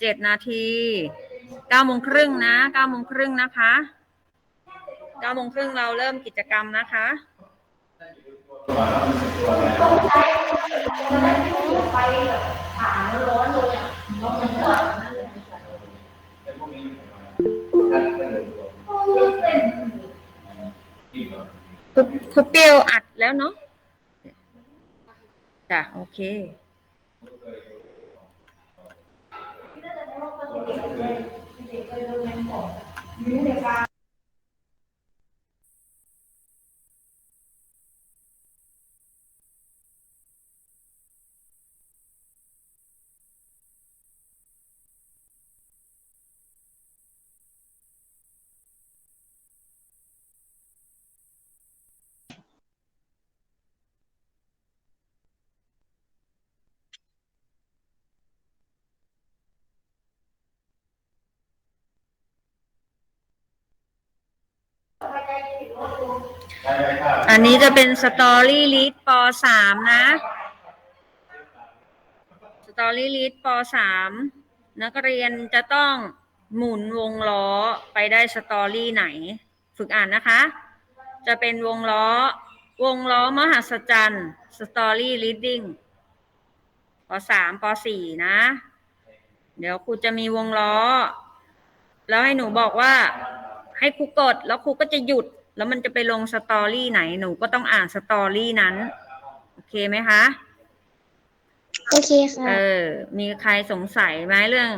เจ็ดนาทีเก้าโมงครึ่งนะเก้าโมงครึ่งนะคะเก้าโมงครึ่งเราเริ่มกิจกรรมนะคะคุณคุณเปียวอัดแล้วเนาะจ้ะโอเค You. อันนี้จะเป็นสตอรี่ลีดปสามนะ สตอรี่ลีดปสามนักเรียนจะต้องหมุนวงล้อไปได้สตอรี่ไหน ฝึกอ่านนะคะ จะเป็นวงล้อ วงล้อมหัศจรรย์สตอรี่ลีดดิ้งปสามปสี่นะ เดี๋ยวครูจะมีวงล้อ แล้วให้หนูบอกว่า ให้ครูกดแล้วครูก็จะหยุด แล้วมันจะไปลงสตอรี่ไหนหนูก็ต้องอ่านสตอรี่นั้น โอเคไหมคะ โอเคค่ะ เออ มีใครสงสัยไหมเรื่อง